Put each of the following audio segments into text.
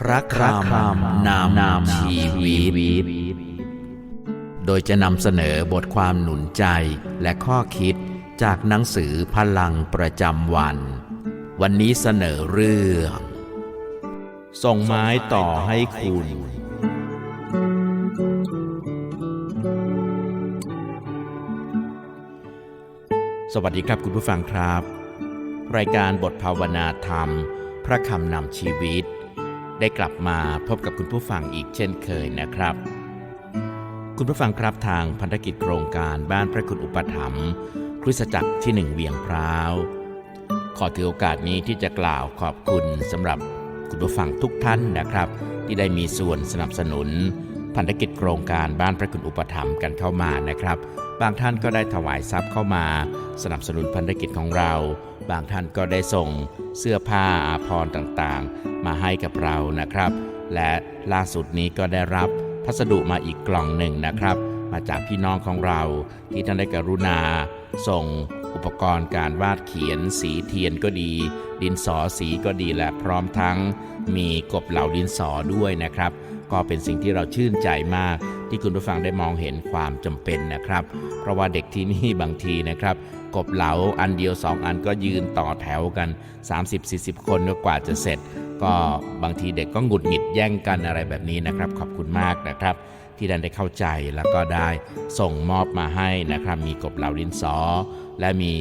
พระคำนำนำชีวิต โดยจะนำเสนอบทความหนุนใจและข้อคิดจากหนังสือพลังประจำวัน วันนี้เสนอเรื่อง ส่งไม้ต่อให้คุณ สวัสดีครับคุณผู้ฟังครับ รายการบทภาวนาธรรม พระคำนำชีวิต ได้กลับมาพบกับคุณผู้ฟังอีกเช่นเคยนะครับ คุณผู้ฟังครับทางพันธกิจโครงการบ้านพระคุณอุปถัมภ์คริสตจักรที่หนึ่งเวียงพร้าว ขอถือโอกาสนี้ที่จะกล่าวขอบคุณสำหรับคุณผู้ฟังทุกท่านนะครับ ที่ได้มีส่วนสนับสนุนพันธกิจโครงการบ้านพระคุณอุปถัมภ์กันเข้ามานะครับ บางท่านก็ได้ถวายทรัพย์เข้ามา สนับสนุนพันธกิจของเรา บางท่านก็ได้ส่งเสื้อผ้าอาภรณ์ต่างๆ มาให้กับเรานะครับ และล่าสุดนี้ก็ได้รับพัสดุมาอีกกล่องหนึ่งนะครับ มาจากพี่น้องของเราที่ท่านได้กรุณา ส่งอุปกรณ์การวาดเขียน สีเทียนก็ดี ดินสอสีก็ดีและพร้อมทั้งมีกบเหล่าดินสอด้วยนะครับ ก็เป็นสิ่งที่เราชื่นใจมาก ที่คุณผู้ฟังได้มองเห็นความจำเป็นนะครับ เพราะว่าเด็กที่นี่บางทีนะครับ กบเหลาอันเดียวสองอันก็ยืนต่อแถวกัน 30-40 คนกว่าจะเสร็จ ก็บางทีเด็กก็หงุดหงิดแย่งกันอะไรแบบนี้นะครับ ขอบคุณมากนะครับที่ดันได้เข้าใจแล้วก็ได้ส่งมอบมาให้นะครับ มีกบเหลาดินสอ และมี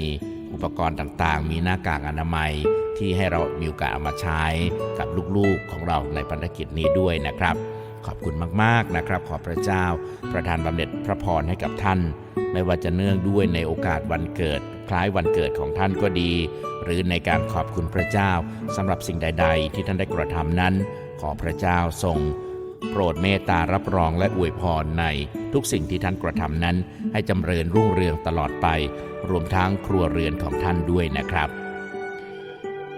อุปกรณ์ต่างๆ มีหน้ากากอนามัยที่ให้เรามีโอกาสเอามาใช้กับลูกๆของเราในพันธกิจนี้ด้วยนะครับ ขอบคุณมากๆนะครับ ขอพระเจ้า ประทานบำเหน็จพระพรให้กับท่าน ไม่ว่าจะเนื่องด้วยในโอกาสวันเกิด คล้ายวันเกิดของท่านก็ดี หรือในการขอบคุณพระเจ้าสำหรับสิ่งใด ๆ ที่ท่านได้กระทำนั้น ขอพระเจ้าทรงโปรดเมตตารับรองและอวยพรในทุกสิ่งที่ท่านกระทำนั้น ให้จำเริญรุ่งเรืองตลอดไป รวมทั้งครัวเรือนของท่านด้วยนะครับ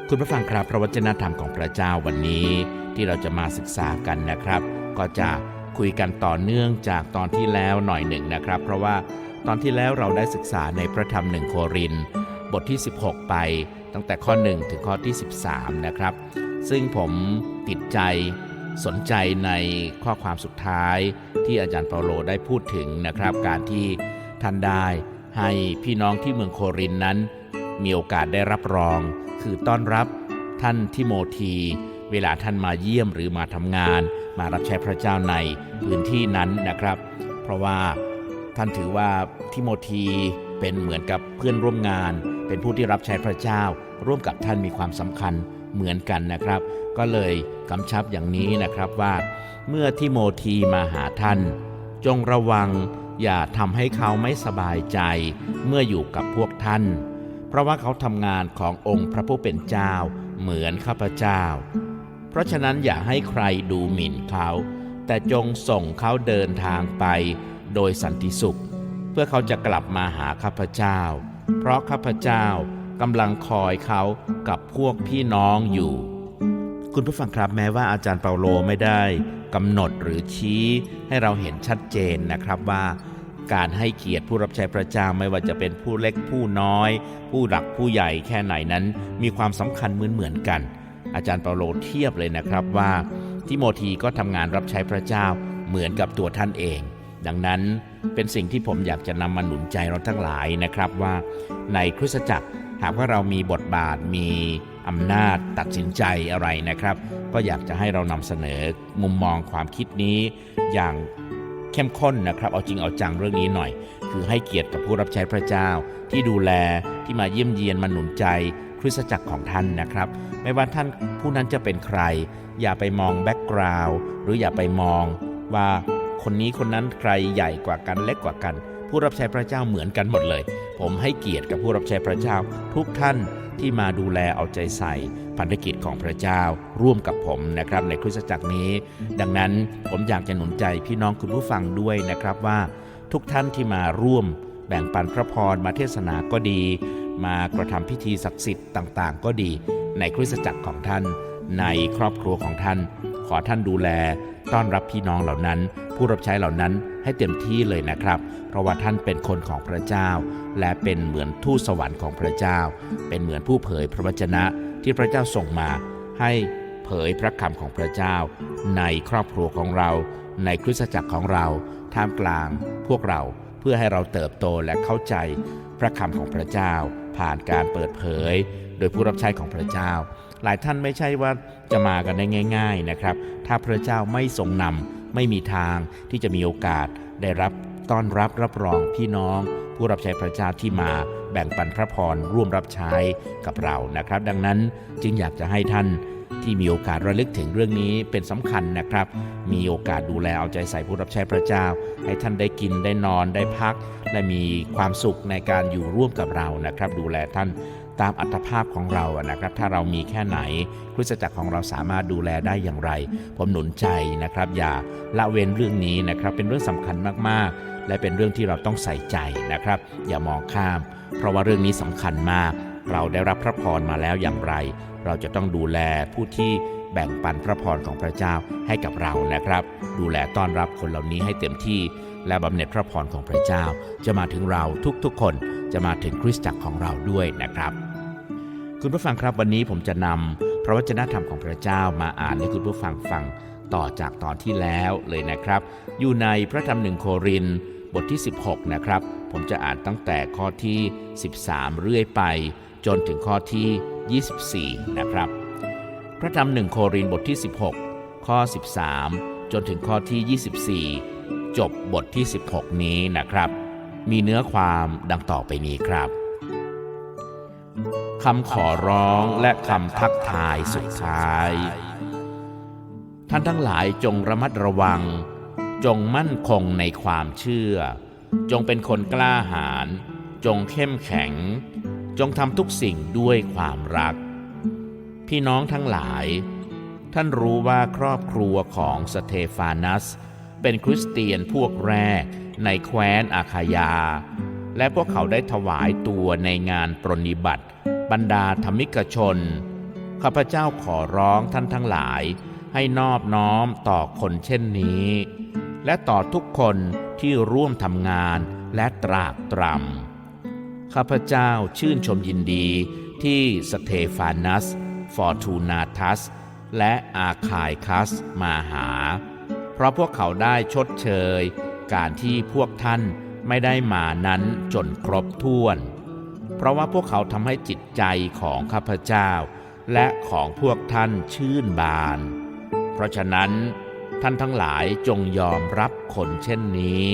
คุณผู้ฟังครับพระวจนะธรรมของพระเจ้าวันนี้ที่เราจะมาศึกษากันนะครับ ก็จะคุยกันต่อเนื่องจากตอนที่แล้วหน่อยหนึ่งนะครับ เพราะว่าตอนที่แล้วเราได้ศึกษาในพระธรรมหนึ่งโคริน บทที่ 16 ไปตั้งแต่ข้อ 1 ถึงข้อที่ 13 นะครับ ซึ่งผมติดใจสนใจในข้อความสุดท้ายที่อาจารย์เปาโลได้พูดถึงนะครับ การที่ท่านได้ให้พี่น้องที่เมืองโครินนั้น มีโอกาสได้รับรอง คือต้อนรับท่านทิโมธี เวลาท่านมาเยี่ยมหรือมาทำงาน มารับใช้พระเจ้าในพื้นที่นั้นนะครับ เพราะว่าท่านถือว่าทิโมธีเป็นเหมือนกับเพื่อนร่วมงาน เป็นผู้ที่รับใช้พระเจ้า ร่วมกับท่านมีความสำคัญเหมือนกันนะครับ ก็เลยกำชับอย่างนี้นะครับว่า เมื่อทิโมธีมาหาท่าน จงระวังอย่าทำให้เขาไม่สบายใจ เมื่ออยู่กับพวกท่าน เพราะว่าเขาทำงานขององค์พระผู้เป็นเจ้าเหมือนข้าพเจ้า เพราะฉะนั้นอย่าให้ใครดูหมิ่นเขา แต่จงส่งเขาเดินทางไปโดยสันติสุข เพื่อเขาจะกลับมาหาข้าพเจ้า เพราะข้าพเจ้ากำลังคอยเขากับพวกพี่น้องอยู่ คุณผู้ฟังครับแม้ว่าอาจารย์เปาโลไม่ได้กำหนดหรือชี้ ให้เราเห็นชัดเจนนะครับว่าการให้เกียรติผู้รับใช้พระเจ้าไม่ว่าจะเป็นผู้เล็กผู้น้อย ผู้หลักผู้ใหญ่แค่ไหนนั้น มีความสำคัญเหมือนเหมือนกัน อาจารย์เปาโลเทียบเลยนะครับว่า ทิโมธีก็ทำงานรับใช้พระเจ้าเหมือนกับตัวท่านเอง ดังนั้นเป็นสิ่งที่ผมอยากจะนำมาหนุนใจเราทั้งหลายนะครับว่า ในคริสตจักรหากว่าเรามีบทบาทมีอำนาจตัดสินใจอะไรนะครับ ก็อยากจะให้เรานำเสนอมุมมองความคิดนี้อย่างเข้มข้นนะครับ เอาจริงเอาจังเรื่องนี้หน่อย คือให้เกียรติกับผู้รับใช้พระเจ้าที่ดูแลที่มาเยี่ยมเยียนมาหนุนใจ ริสตจักรของท่านนะครับ ไม่ว่าท่านผู้นั้นจะเป็นใคร อย่าไปมองแบ็กกราวด์หรืออย่าไปมองว่าคนนี้คนนั้นใครใหญ่กว่ากันเล็กกว่ากัน ผู้รับใช้พระเจ้าเหมือนกันหมดเลย ผมให้เกียรติกับผู้รับใช้พระเจ้า ทุกท่านที่มาดูแลเอาใจใส่พันธกิจของพระเจ้าร่วมกับผมนะครับในคริสตจักรนี้ ดังนั้นผมอยากจะหนุนใจพี่น้องคุณผู้ฟังด้วยนะครับว่า ทุกท่านที่มาร่วม แบ่งปันพระพรมาเทศนาก็ดี มากระทำพิธีศักดิ์สิทธิ์ต่างๆ ก็ดี ในคริสตจักรของท่าน ในครอบครัวของท่าน ขอท่านดูแล ต้อนรับพี่น้องเหล่านั้น ผู้รับใช้เหล่านั้นให้เต็มที่เลยนะครับ เพราะว่าท่านเป็นคนของพระเจ้า และเป็นเหมือนทูตสวรรค์ของพระเจ้า เป็นเหมือนผู้เผยพระวจนะที่พระเจ้าส่งมา ให้เผยพระคำของพระเจ้า ในครอบครัวของเรา ในคริสตจักรของเราท่ามกลางพวกเรา พื่อให้เราเติบโตและเข้าใจพระคำของพระเจ้า ผ่านการเปิดเผย โดยผู้รับใช้ของพระเจ้า หลายท่านไม่ใช่ว่าจะมากันได้ง่าย ๆนะครับ ถ้าพระเจ้าไม่ทรงนำไม่มีทางที่จะมีโอกาสได้รับต้อนรับรับรองพี่น้อง ผู้รับใช้พระเจ้าที่มาแบ่งปันพระพรร่วมรับใช้กับเรานะครับ ดังนั้นจึงอยากจะให้ท่าน ที่มีโอกาสระลึกถึงเรื่องนี้เป็นสำคัญนะครับ มีโอกาสดูแลเอาใจใส่ผู้รับใช้พระเจ้า ให้ท่านได้กินได้นอนได้พัก และมีความสุขในการอยู่ร่วมกับเรานะครับ ดูแลท่านตามอัตภาพของเรานะครับ ถ้าเรามีแค่ไหนคริสตจักรของเราสามารถดูแลได้อย่างไร ผมหนุนใจนะครับ อย่าละเว้นเรื่องนี้นะครับ เป็นเรื่องสำคัญมากๆ และเป็นเรื่องที่เราต้องใส่ใจนะครับ อย่ามองข้าม เพราะว่าเรื่องนี้สำคัญมาก เราได้รับพระพรมาแล้วอย่างไร เราจะต้องดูแลผู้ที่แบ่งปันพระพรของพระเจ้าให้กับเรานะครับ ดูแลต้อนรับคนเหล่านี้ให้เต็มที่ และบำเหน็จพระพรของพระเจ้า จะมาถึงเราทุกๆ คนจะมาถึงคริสตจักรของเราด้วยนะครับ คุณผู้ฟังครับวันนี้ผมจะนำพระวจนะธรรมของพระเจ้ามาอ่านให้คุณผู้ฟังฟังต่อจากตอนที่แล้วเลยนะครับ อยู่ในพระธรรมหนึ่งโครินบทที่ 16 นะครับ ผมจะอ่านตั้งแต่ข้อที่ 13 เรื่อยไป จนถึงข้อที่ 24 นะครับ พระธรรมหนึ่งโครินบทที่ 16 ข้อ 13 จนถึงข้อที่ 24 จบบทที่ 16 นี้นะครับ มีเนื้อความดังต่อไปนี้ครับคำขอร้องและคำทักทายสุดท้าย ท่านทั้งหลายจงระมัดระวัง จงมั่นคงในความเชื่อ จงเป็นคนกล้าหาญจงเข้มแข็ง จงทำทุกสิ่งด้วยความรัก พี่น้องทั้งหลาย ท่านรู้ว่าครอบครัวของสเตฟานัส เป็นคริสเตียนพวกแรกในแคว้นอาคายา และพวกเขาได้ถวายตัวในงานปรนนิบัติ บรรดาธรรมิกชน ข้าพเจ้าขอร้องท่านทั้งหลายให้นอบน้อมต่อคนเช่นนี้ และต่อทุกคนที่ร่วมทำงานและตรากตรำ ข้าพเจ้าชื่นชมยินดีที่สเตฟานัส ฟอร์ทูนาทัส และอาคายคัสมาหา เพราะพวกเขาได้ชดเชย การที่พวกท่านไม่ได้มานั้นจนครบถ้วน เพราะว่าพวกเขาทำให้จิตใจของข้าพเจ้า และของพวกท่านชื่นบาน เพราะฉะนั้น ท่านทั้งหลายจงยอมรับคนเช่นนี้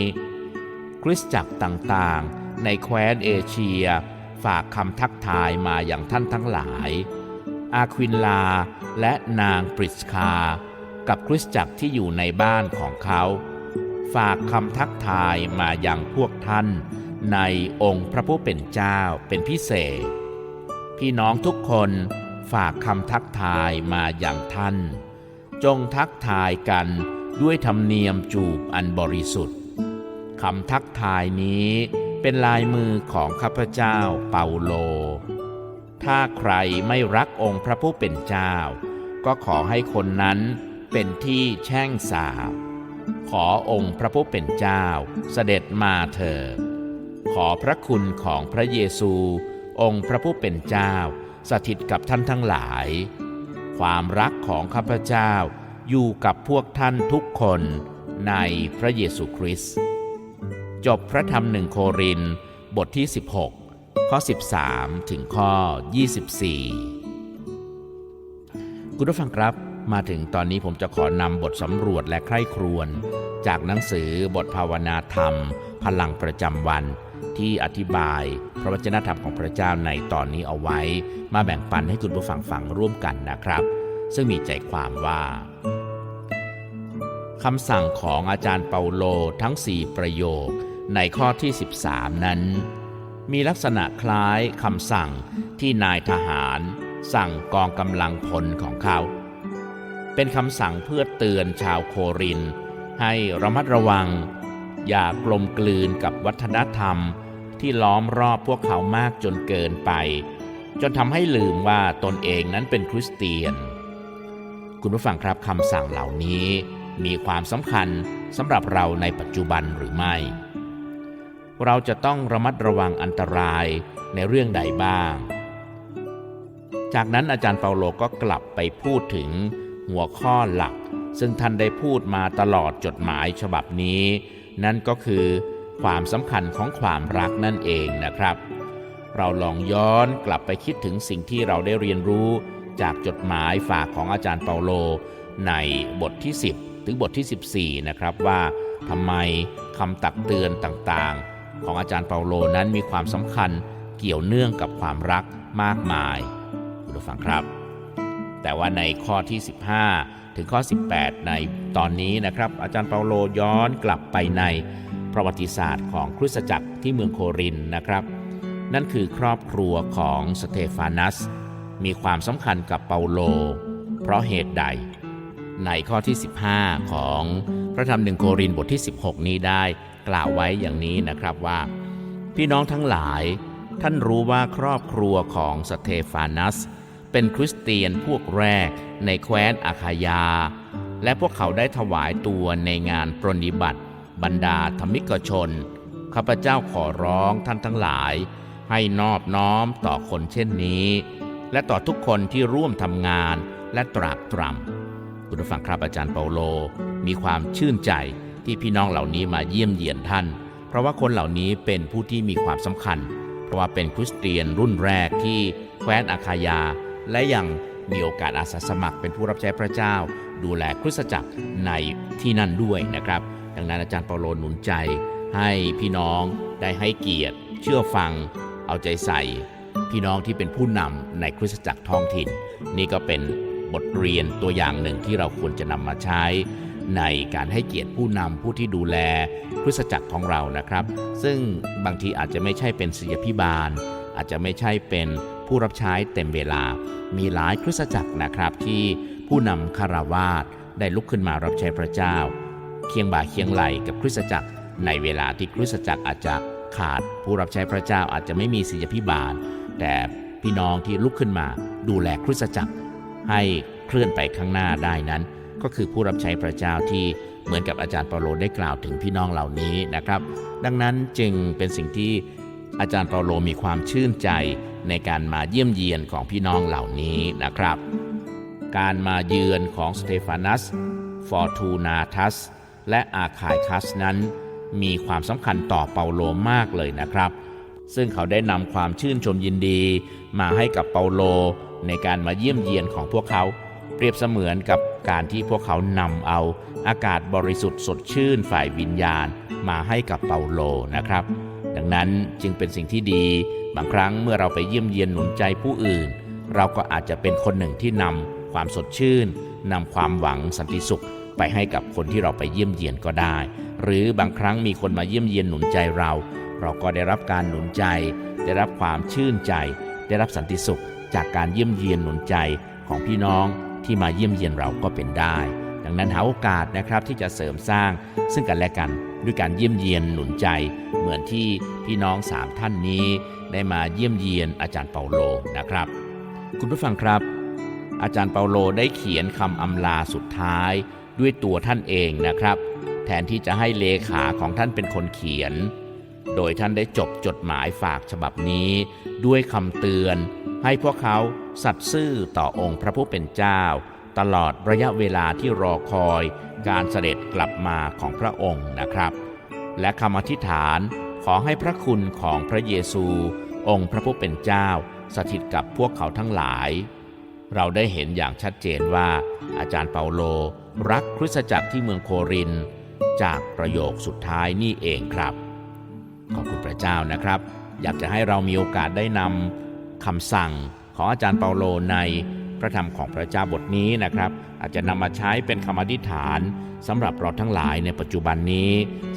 คริสตจักรต่างๆ ในแคว้นเอเชีย ฝากคำทักทายมาอย่างท่านทั้งหลาย อาควินลาและนางปริสคา กับคริสตจักรที่อยู่ในบ้านของเขา ฝากคำทักทายมาอย่างพวกท่าน ในองค์พระผู้เป็นเจ้าเป็นพิเศษ พี่น้องทุกคนฝากคำทักทายมาอย่างท่าน จงทักทายกันด้วยธรรมเนียมจูบอันบริสุทธิ์คำทักทายนี้ เป็นลายมือของข้าพเจ้าเปาโล ถ้าใครไม่รักองค์พระผู้เป็นเจ้า ก็ขอให้คนนั้นเป็นที่แช่งสาบ ขอองค์พระผู้เป็นเจ้าเสด็จมาเถิด ขอพระคุณของพระเยซู องค์พระผู้เป็นเจ้า สถิตกับท่านทั้งหลาย ความรักของข้าพเจ้าอยู่กับพวกท่านทุกคนในพระเยซูคริสต์ จบพระธรรมหนึ่งโครินบทที่ 16 ข้อ 13 ถึงข้อ 24 คุณผู้ฟังครับ มาถึงตอนนี้ผมจะขอนำบทสำรวจและใคร่ครวญจากหนังสือบทภาวนาธรรม พลังประจำวัน ที่อธิบายพระวจนะธรรมของพระเจ้าในตอนนี้เอาไว้ มาแบ่งปันให้คุณผู้ฟังฟังร่วมกันนะครับ ซึ่งมีใจความว่าคำสั่งของอาจารย์เปาโลทั้ง 4 ประโยค ในข้อที่ 13 นั้น มีลักษณะคล้ายคำสั่งที่นายทหาร สั่งกองกำลังพลของเขา เป็นคำสั่งเพื่อเตือนชาวโคริน ให้ระมัดระวัง อย่ากลมกลืนกับวัฒนธรรมที่ล้อมรอบพวกเขามากจนเกินไป จนทำให้ลืมว่าตนเองนั้นเป็นคริสเตียน คุณผู้ฟังครับคำสั่งเหล่านี้มีความสำคัญสำหรับเราในปัจจุบันหรือไม่ เราจะต้องระมัดระวังอันตรายในเรื่องใดบ้าง จากนั้นอาจารย์เปาโลก็กลับไปพูดถึงหัวข้อหลัก ซึ่งท่านได้พูดมาตลอดจดหมายฉบับนี้ นั่นก็คือความสำคัญของความรักนั่นเองนะครับ เราลองย้อนกลับไปคิดถึงสิ่งที่เราได้เรียนรู้จากจดหมายฝากของอาจารย์เปาโล ในบทที่ 10 ถึงบทที่ 14 นะครับว่าทำไมคำตักเตือนต่างๆ ของอาจารย์เปาโลนั้นมีความสำคัญเกี่ยวเนื่องกับความรักมากมายคุณผู้ฟังครับ แต่ว่าในข้อที่ 15 ถึงข้อ 18 ในตอนนี้นะครับ อาจารย์เปาโลย้อนกลับไปในประวัติศาสตร์ของคริสตจักรที่เมืองโครินนะครับ นั่นคือครอบครัวของสเตฟานัส มีความสำคัญกับเปาโล เพราะเหตุใด ในข้อที่ 15 ของพระธรรมหนึ่งโครินบทที่ 16 นี้ได้ กล่าวไว้อย่างนี้นะครับว่า พี่น้องทั้งหลาย ท่านรู้ว่าครอบครัวของสเตฟานัส เป็นคริสเตียนพวกแรกในแคว้นอาคายา และพวกเขาได้ถวายตัวในงานปรนิบัติ บรรดาธรรมิกชน ข้าพเจ้าขอร้องท่านทั้งหลาย ให้นอบน้อมต่อคนเช่นนี้ และต่อทุกคนที่ร่วมทำงานและตรากตรำคุณผู้ฟังครับอาจารย์เปาโลมีความชื่นใจ ที่พี่น้องเหล่านี้มาเยี่ยมเยียนท่าน เพราะว่าคนเหล่านี้เป็นผู้ที่มีความสำคัญ เพราะว่าเป็นคริสเตียนรุ่นแรกที่แคว้นอาคายา และยังมีโอกาสอาสาสมัครเป็นผู้รับใช้พระเจ้า ดูแลคริสตจักรในที่นั่นด้วยนะครับ ดังนั้นอาจารย์เปาโลหนุนใจ ให้พี่น้องได้ให้เกียรติ เชื่อฟัง เอาใจใส่ พี่น้องที่เป็นผู้นำในคริสตจักรท้องถิ่น นี่ก็เป็นบทเรียนตัวอย่างหนึ่งที่เราควรจะนำมาใช้ ในการให้เกียรติผู้นำผู้ที่ดูแลคริสตจักรของเรานะครับ ซึ่งบางทีอาจจะไม่ใช่เป็นศิษยพิบาล อาจจะไม่ใช่เป็นผู้รับใช้เต็มเวลา มีหลายคริสตจักรนะครับที่ผู้นำคารวาสได้ลุกขึ้นมารับใช้พระเจ้า เคียงบ่าเคียงไหลกับคริสตจักร ในเวลาที่คริสตจักรอาจจะขาดผู้รับใช้พระเจ้าอาจจะไม่มีศิษยพิบาล แต่พี่น้องที่ลุกขึ้นมาดูแลคริสตจักร ให้เคลื่อนไปข้างหน้าได้นั้น ก็คือผู้รับใช้พระเจ้าที่เหมือนกับอาจารย์เปาโลได้กล่าวถึงพี่น้องเหล่านี้นะครับ ดังนั้นจึงเป็นสิ่งที่อาจารย์เปาโลมีความชื่นใจในการมาเยี่ยมเยียนของพี่น้องเหล่านี้นะครับ การมาเยือนของสเตฟานัส ฟอร์ทูนาทัส และอาคายคัสนั้น มีความสำคัญต่อเปาโลมากเลยนะครับ ซึ่งเขาได้นำความชื่นชมยินดี มาให้กับเปาโลในการมาเยี่ยมเยียนของพวกเขา รียบเสมือนกับการที่พวกเขานำเอาอากาศบริสุทธิ์สดชื่นฝ่ายวิญญาณมาให้กับเปาโลนะครับ ดังนั้นจึงเป็นสิ่งที่ดี บางครั้งเมื่อเราไปเยี่ยมเยียนหนุนใจผู้อื่น เราก็อาจจะเป็นคนหนึ่งที่นำความสดชื่นนำความหวังสันติสุขไปให้กับคนที่เราไปเยี่ยมเยียนก็ได้ หรือบางครั้งมีคนมาเยี่ยมเยียนหนุนใจเรา เราก็ได้รับการหนุนใจ ได้รับความชื่นใจ ได้รับสันติสุขจากการเยี่ยมเยียนหนุนใจของพี่น้อง ที่มาเยี่ยมเยียนเราก็เป็นได้ ดังนั้นหาโอกาสนะครับที่จะเสริมสร้างซึ่งกันและกันด้วยการเยี่ยมเยียนหนุนใจ เหมือนที่พี่น้องสามท่านนี้ ได้มาเยี่ยมเยียนอาจารย์เปาโลนะครับ คุณผู้ฟังครับ อาจารย์เปาโลได้เขียนคำอำลาสุดท้ายด้วยตัวท่านเองนะครับ แทนที่จะให้เลขาของท่านเป็นคนเขียน โดยท่านได้จบจดหมายฝากฉบับนี้ ด้วยคำเตือน ให้พวกเขาสัตย์ซื่อต่อองค์พระผู้เป็นเจ้า ตลอดระยะเวลาที่รอคอยการเสด็จกลับมาของพระองค์นะครับ และคำอธิษฐานขอให้พระคุณของพระเยซู องค์พระผู้เป็นเจ้า สถิตกับพวกเขาทั้งหลาย เราได้เห็นอย่างชัดเจนว่า อาจารย์เปาโลรักคริสตจักรที่เมืองโคริน จากประโยคสุดท้ายนี่เองครับ ขอบคุณพระเจ้านะครับ อยากจะให้เรามีโอกาสได้นำ คำสั่งของอาจารย์เปาโลในพระธรรมของพระเจ้าบทนี้นะครับ อาจจะนำมาใช้เป็นคำอธิษฐานสำหรับเราทั้งหลายในปัจจุบันนี้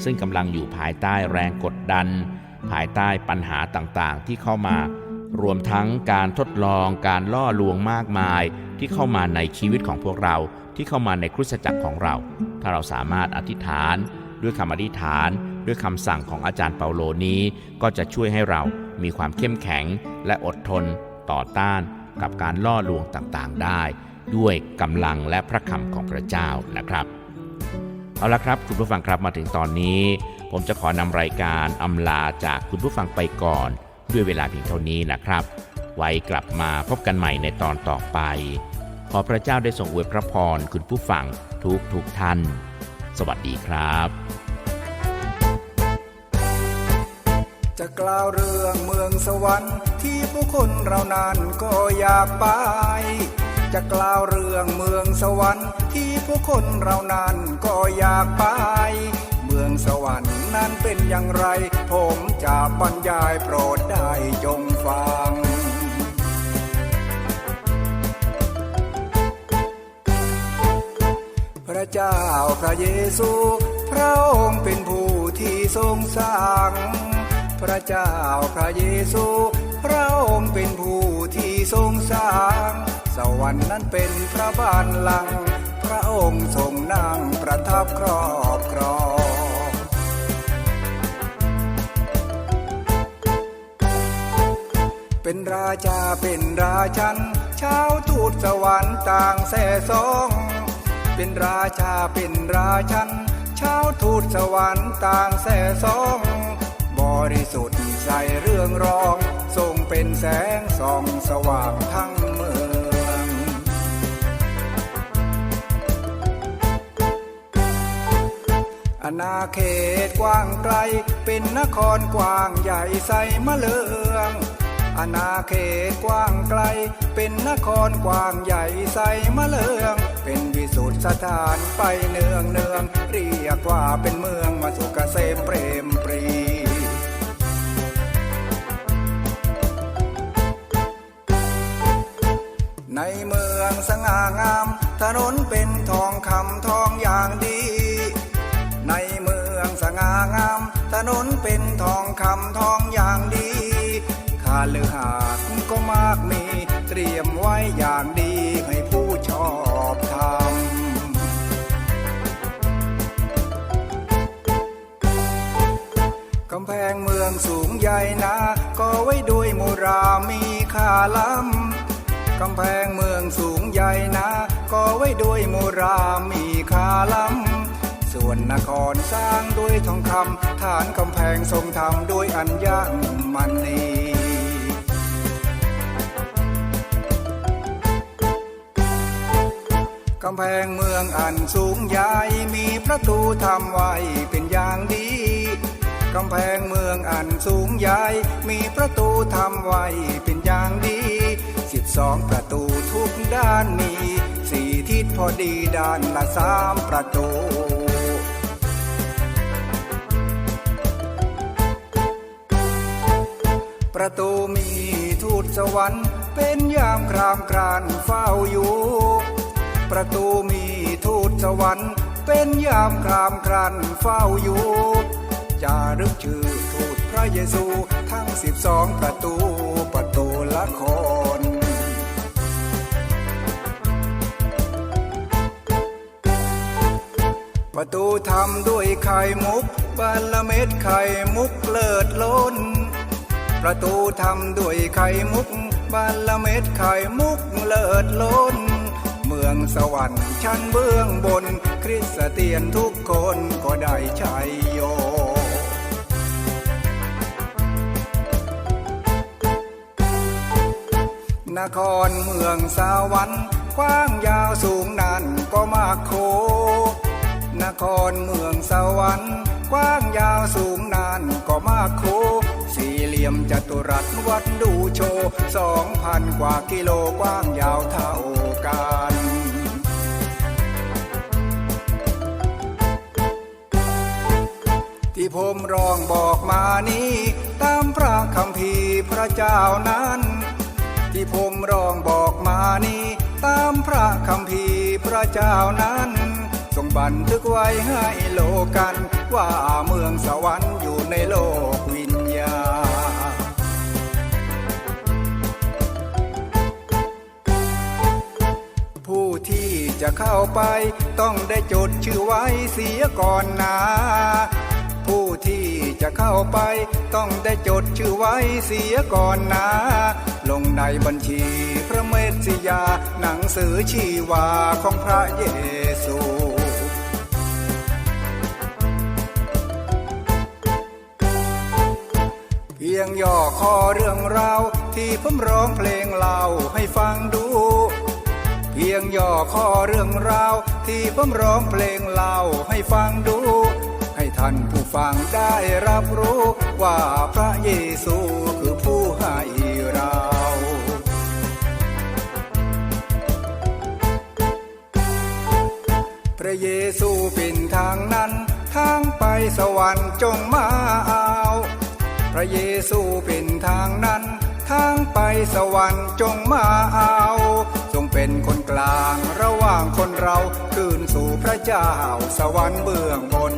ซึ่งกำลังอยู่ภายใต้แรงกดดัน ภายใต้ปัญหาต่างๆ ที่เข้ามารวมทั้งการทดลองการล่อลวงมากมาย ที่เข้ามาในชีวิตของพวกเราที่เข้ามาในคริสตจักรของเรา ถ้าเราสามารถอธิษฐานด้วยคำอธิษฐาน ด้วยคำสั่งของอาจารย์เปาโลนี้ ก็จะช่วยให้เรามีความเข้มแข็งและอดทนต่อต้านกับการล่อลวงต่างๆได้ ด้วยกำลังและพระคำของพระเจ้านะครับเอาละครับ คุณผู้ฟังครับมาถึงตอนนี้ ผมจะขอนำรายการอำลาจากคุณผู้ฟังไปก่อน ด้วยเวลาเพียงเท่านี้นะครับ ไว้กลับมาพบกันใหม่ในตอนต่อไป ขอพระเจ้าได้ทรงอวยพระพรคุณผู้ฟังทุกทุกท่าน สวัสดีครับ จะกล่าวเรื่องเมืองสวรรค์ที่ผู้คนเรานั้นก็อยากไป จะกล่าวเรื่องเมืองสวรรค์ที่ผู้คนเรานั้นก็อยากไป เมืองสวรรค์นั้นเป็นอย่างไร ผมจะบรรยายโปรดได้จงฟังพระเจ้าพระเยซู พระองค์เป็นผู้ที่ทรงสร้าง พระเจ้าพระเยซู พระองค์เป็นผู้ที่ทรงสร้าง สวรรค์นั้นเป็นพระบ้านหลัง พระองค์ทรงนั่งประทับครอบครองเป็นราชาเป็นราชันชาวทูตสวรรค์ต่างแส่สอง เป็นราชาเป็นราชันชาวทูตสวรรค์ต่างแส่สอง ริสุทธิ์ใส่เรื่องรองทรงเป็นแสงส่องสว่างทั้งเมืองอาณาเขตกว้างไกล เป็นนครกว้างใหญ่ใสมะเลืองอาณาเขตกว้างไกล เป็นนครกว้างใหญ่ใสมะเลือง เป็นวิสุทธิสถานไปเนืองเนือง เรียกว่าเป็นเมืองมาสุกเกษมเปรมปรี ในเมืองสง่างาม ถนนเป็นทองคำทองอย่างดี ในเมืองสง่างาม ถนนเป็นทองคำทองอย่างดีข้าลือหาดก็มากมี เตรียมไว้อย่างดีให้ผู้ชอบธรรมกำแพงเมืองสูงใหญ่นะ ก็ไว้ด้วยมูรามีค่าล้ำ กำแพงเมืองสูงใหญ่นะก็ไว้ด้วยโมรามีคาล้ำส่วนนครสร้างด้วยทองคำฐานกำแพงทรงธรรมด้วยอัญญมณีกำแพงเมืองอันสูงใหญ่ มีประตูทำไว้เป็นอย่างดี กำแพงเมืองอันสูงใหญ่ มีประตูทำไว้เป็นอย่างดี สิบสองประตูทุกด้านมี สี่ทิศพอดีด้านละสามประตูประตูมีทูตสวรรค์เป็นยามครามครานเฝ้าอยู่ ประตูมีทูตสวรรค์เป็นยามครามครันเฝ้าอยู่ จารึกชื่อทูตพระเยซูทั้งสิบสองประตูประตูละคนประตูทำด้วยไข่มุกบานละเม็ดไข่มุกเลิศล้น ประตูทำด้วยไข่มุกบานละเม็ดไข่มุกเลิศล้น เมืองสวรรค์ชั้นเบื้องบน คริสเตียนทุกคนก็ได้ชัยโย นครเมืองสวรรค์กว้างยาวสูงนั่นก็มากโค นครเมืองสวรรค์กว้างยาวสูงนานก็มากโค สี่เหลี่ยมจัตุรัสวัดดูโชสองพันกว่ากิโลกว้างยาวเท่ากันที่ผมร้องบอกมานี้ ตามพระคำพีพระเจ้านั้น ผมร้องบอกมานี้ตามพระคำพีพระเจ้านั้นทรงบันทึกไว้ให้โลกัน ว่าเมืองสวรรค์อยู่ในโลกวิญญาผู้ที่จะเข้าไปต้องได้จดชื่อไว้เสียก่อนนาผู้ที่จะเข้าไป ต้องได้จดชื่อไว้เสียก่อนนะ ลงในบัญชีพระเมสสิยา หนังสือชีวาของพระเยซูเพียงย่อคอเรื่องราวที่ผมร้องเพลงเล่าให้ฟังดู เพียงย่อคอเรื่องราวที่ผมร้องเพลงเล่าให้ฟังดู ท่านผู้ฟังได้รับรู้ว่าพระเยซูคือผู้ให้เราพระเยซูเป็นทางนั้นทางไปสวรรค์จงมาเอา พระเยซูเป็นทางนั้นทางไปสวรรค์จงมาเอาทรงเป็นคนกลางระหว่างคนเราคืนสู่พระเจ้าสวรรค์เบื้องบน